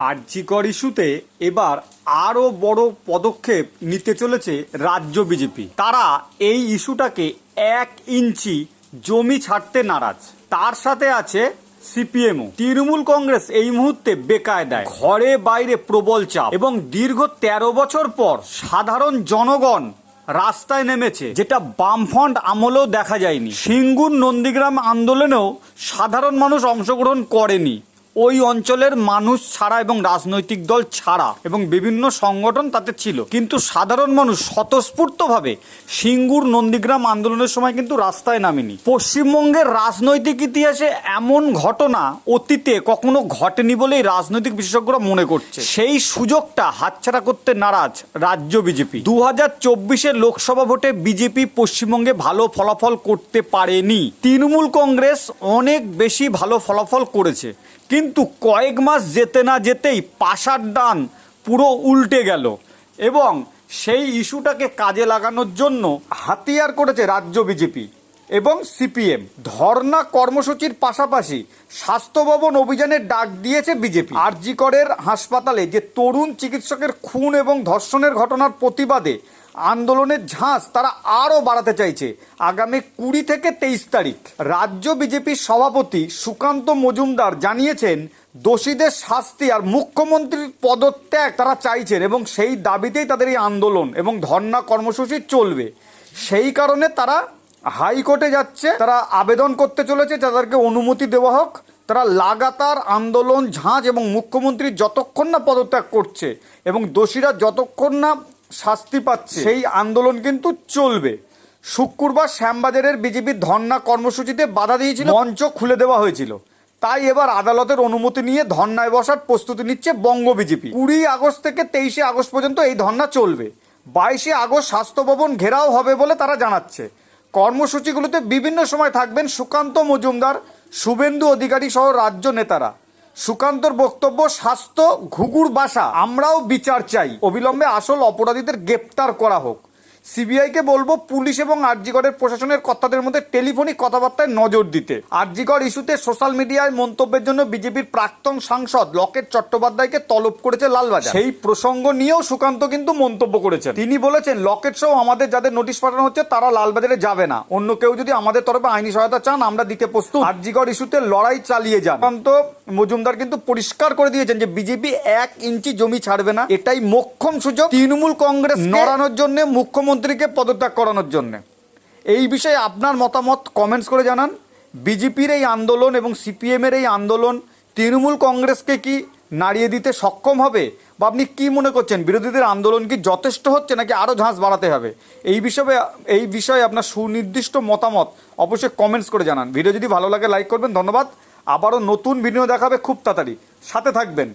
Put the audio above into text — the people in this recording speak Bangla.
আর্যিকর ইস্যুতে এবার আরও বড় পদক্ষেপ নিতে চলেছে রাজ্য বিজেপি। তারা এই ইস্যুটাকে এক ইঞ্চি জমি ছাড়তে নারাজ। তার সাথে আছে সিপিএমও। তৃণমূল কংগ্রেস এই মুহূর্তে বেকায়দায়। ঘরে বাইরে প্রবল চাপ এবং দীর্ঘ তেরো বছর পর সাধারণ জনগণ রাস্তায় নেমেছে, যেটা বামফ্রন্ট আমলেও দেখা যায়নি। সিঙ্গুর নন্দীগ্রাম আন্দোলনেও সাধারণ মানুষ অংশগ্রহণ করেনি। ওই অঞ্চলের মানুষ ছাড়া এবং রাজনৈতিক দল ছাড়া এবং বিভিন্ন সংগঠন তাতে ছিল। কিন্তু সাধারণ মানুষ স্বতঃস্ফূর্তভাবে সিঙ্গুর নন্দীগ্রাম আন্দোলনের সময় কিন্তু রাস্তায় নামেনি। পশ্চিমবঙ্গের রাজনৈতিক ইতিহাসে এমন ঘটনা অতীতে কখনো ঘটেনি বলেই রাজনৈতিক বিশেষজ্ঞরা মনে করছে। সেই সুযোগটা হাতছাড়া করতে নারাজ রাজ্য বিজেপি। দু হাজার লোকসভা ভোটে বিজেপি পশ্চিমবঙ্গে ভালো ফলাফল করতে পারেনি। তৃণমূল কংগ্রেস অনেক বেশি ভালো ফলাফল করেছে। কিন্তু কয়েক মাস যেতে না যেতেই পাশার ডান পুরো উল্টে গেল এবং সেই ইস্যুটাকে কাজে লাগানোর জন্য হাতিয়ার করেছে রাজ্য বিজেপি। এবং সিপিএম। ধর্না কর্মসূচির পাশাপাশি স্বাস্থ্য ভবন অভিযানের ডাক দিয়েছে বিজেপি। আরজিকরের হাসপাতালে যে তরুণ চিকিৎসকের খুন এবং ধর্ষণের ঘটনার প্রতিবাদে আন্দোলনের ঝাঁস তারা আরও বাড়াতে চাইছে। আগামী কুড়ি থেকে তেইশ তারিখ রাজ্য বিজেপির সভাপতি সুকান্ত মজুমদার জানিয়েছেন, দোষীদের শাস্তি আর মুখ্যমন্ত্রীর পদত্যাগ তারা চাইছেন এবং সেই দাবিতেই তাদের এই আন্দোলন এবং ধর্না কর্মসূচি চলবে। সেই কারণে তারা হাইকোর্টে যাচ্ছে, তারা আবেদন করতে চলেছে, তাদেরকে অনুমতি দেওয়া হোক। তারা লাগাতার আন্দোলন, ঝাঁজ এবং মুখ্যমন্ত্রী যতক্ষণ না পদত্যাগ করছে এবং দোষীরা যতক্ষণ না শাস্তি পাচ্ছে, সেই আন্দোলন কিন্তু চলবে। শুক্রবার শ্যামবাজারের বিজেপির ধর্না কর্মসূচিতে বাধা দিয়েছিল, মঞ্চ খুলে দেওয়া হয়েছিল। তাই এবার আদালতের অনুমতি নিয়ে ধর্নায় বসার প্রস্তুতি নিচ্ছে বঙ্গ বিজেপি। কুড়ি আগস্ট থেকে তেইশে আগস্ট পর্যন্ত এই ধর্না চলবে। বাইশে আগস্ট স্বাস্থ্য ভবন ঘেরাও হবে বলে তারা জানাচ্ছে। কর্মসূচিগুলোতে বিভিন্ন সময় থাকবেন সুকান্ত মজুমদার, শুভেন্দু অধিকারী সহ রাজ্য নেতারা। সুকান্তর বক্তব্য, স্বাস্থ্য, ঘুঘুর বাসা, আমরাও বিচার চাই। অবিলম্বে আসল অপরাধীদের গ্রেপ্তার করা হোক। সিবিআইকে বলব পুলিশ এবং আরজিগড়ের প্রশাসনের কর্তাদের মধ্যে টেলিফোনিক কথাবার্তায় নজর দিতে। আরজিগড় ইস্যুতে সোশ্যাল মিডিয়ায় মন্তব্যের জন্য বিজেপির প্রাক্তন সাংসদ লকেট চট্টোপাধ্যায়কে তলব করেছে লালবাজার। সেই প্রসঙ্গ নিয়েও সুকান্ত কিন্তু মন্তব্য করেছেন। তিনি বলেছেন, লকেট সহ আমাদের যাদের নোটিশ পাঠানো হচ্ছে, তারা লালবাজারে যাবে না। অন্য কেউ যদি আমাদের তরফে আইনি সহায়তা চান, আমরা দিতে প্রস্তুত। আরজিগড় ইস্যুতে লড়াই চালিয়ে যান। সুকান্ত মজুমদার কিন্তু পরিষ্কার করে দিয়েছেন যে, বিজেপি এক ইঞ্চি জমি ছাড়বে না। এটাই মোক্ষম সুযোগ। তৃণমূল কংগ্রেস নড়ানোর জন্য মুখ্যমন্ত্রীকে পদত্যাগ করানোর জন্য। এই বিষয়ে আপনার মতামত কমেন্টস করে জানান। বিজেপির এই আন্দোলন এবং সিপিএমের এই আন্দোলন তৃণমূল কংগ্রেসকে কি নাড়িয়ে দিতে সক্ষম হবে? বা আপনি কি মনে করছেন, বিরোধীদের আন্দোলন কি যথেষ্ট হচ্ছে নাকি আরও ঝাঁস বাড়াতে হবে? এই বিষয়ে এই বিষয়ে আপনার সুনির্দিষ্ট মতামত অবশ্যই কমেন্টস করে জানান। ভিডিও যদি ভালো লাগে লাইক করবেন। ধন্যবাদ। আবারও নতুন ভিডিও দেখাবে খুব তাড়াতাড়ি। সাথে থাকবেন।